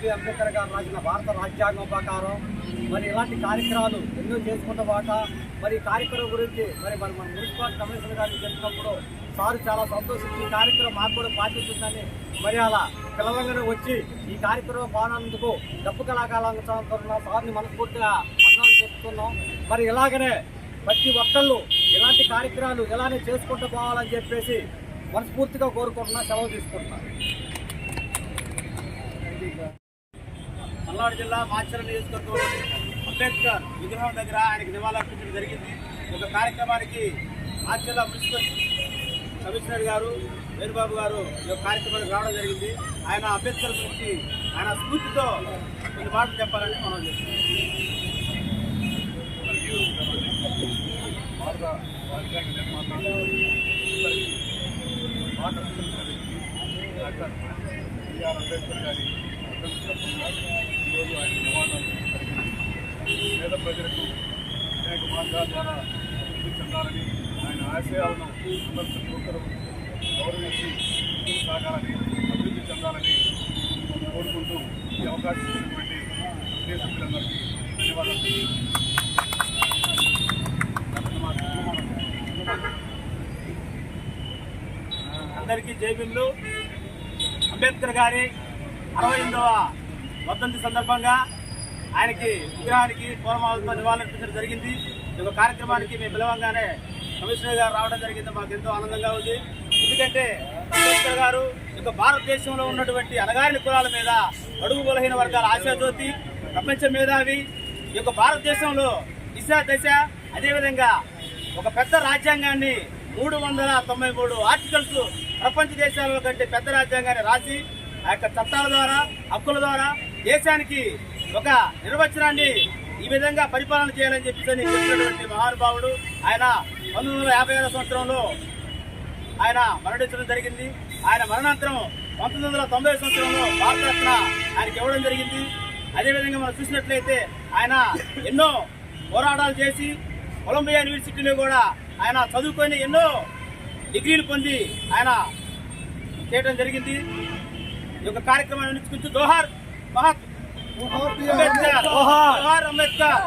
Doctor Ambedkar గారు రాసిన భారత రాజ్యాంగం ప్రకారం మరి ఇలాంటి కార్యక్రమాలు ఎన్నో చేసుకున్న బాట మరి కార్యక్రమం గురించి మరి మరి మన మున్సిపల్ కమిషనర్ గారికి చెప్పినప్పుడు సారు చాలా సంతోషించి ఈ కార్యక్రమం మాకు కూడా పాటిస్తుందని మరి అలా పిలవంగానే వచ్చి ఈ కార్యక్రమం బాగున్నందుకు డప్పు కళాకాలం సార్ని మనస్ఫూర్తిగా అర్థం చేస్తున్నాం మరి ఇలాగనే ప్రతి ఒక్కళ్ళు ఇలాంటి కార్యక్రమాలు ఇలానే చేసుకుంటూ పోవాలని చెప్పేసి మనస్ఫూర్తిగా కోరుకుంటున్నా. సెలవు తీసుకుంటున్నాను పల్నాడు జిల్లా మాచర నియోజకవర్గంలోని అంబేద్కర్ విగ్రహం దగ్గర ఆయనకు నివాళులర్పించడం జరిగింది. ఒక యొక్క కార్యక్రమానికి మాచర్ల మున్సిపల్ కమిషనర్ గారు వేణుబాబు గారు ఈ యొక్క కార్యక్రమానికి రావడం జరిగింది. ఆయన అంబేద్కర్ గురించి ఆయన స్ఫూర్తితో కొన్ని మాటలు చెప్పాలని మనం చెప్తున్నాం డాక్టర్ బిఆర్ అంబేద్కర్ గారి వర్ధంతి సందర్భంగా ఈరోజు ఆయన నివాళులు జరిగింది పేద ప్రజలకు అనేక మార్గాల ద్వారా అభివృద్ధి చెందాలని ఆయన ఆశయాలను అందరూ ప్రతి ఒక్కరూ గౌరవించి ముందుకు సాగాలని అభివృద్ధి చెందాలని కోరుకుంటూ ఈ అవకాశం ఇచ్చినటువంటి దేశ సభ్యులందరికీ ధన్యవాదాలు. అందరికీ జైబిల్లు అంబేద్కర్ గారి అరవై ఎనిమిదవ వర్ధంతి సందర్భంగా ఆయనకి విగ్రహానికి పూలమాలతో నివాళులర్పించడం జరిగింది. ఈ యొక్క కార్యక్రమానికి మేము పిలవంగానే కమిషనర్ గారు రావడం జరిగింది. మాకు ఎంతో ఆనందంగా ఉంది. ఎందుకంటే అంబేద్కర్ గారు యొక్క భారతదేశంలో ఉన్నటువంటి అనగారిన కులాల మీద అడుగు బలహీన వర్గాల ఆశాజ్యోతి ప్రపంచ మేధావి ఈ యొక్క భారతదేశంలో దిశ దశ అదేవిధంగా ఒక పెద్ద రాజ్యాంగాన్ని మూడు వందల తొంభై మూడు ఆర్టికల్స్ ప్రపంచ దేశాల కంటే పెద్ద రాజ్యాంగాన్ని రాసి ఆ యొక్క చట్టాల ద్వారా హక్కుల ద్వారా దేశానికి ఒక నిర్వచనాన్ని ఈ విధంగా పరిపాలన చేయాలని చెప్పేసి చెప్పినటువంటి మహానుభావుడు ఆయన పంతొమ్మిది వందల యాభై ఏడో సంవత్సరంలో ఆయన మరణించడం జరిగింది. ఆయన మరణాంతరం పంతొమ్మిది వందల తొంభై సంవత్సరంలో భారతరత్న ఆయనకి ఇవ్వడం జరిగింది. అదేవిధంగా మనం చూసినట్లయితే ఆయన ఎన్నో పోరాటాలు చేసి కొలంబియా యూనివర్సిటీలో కూడా ఆయన చదువుకొని ఎన్నో డిగ్రీలు పొంది ఆయన చేయడం జరిగింది. ఈ యొక్క కార్యక్రమాన్ని నిర్వహించుకుంటూ దోహార్ మహత్ అంబేద్కర్ అంబేద్కర్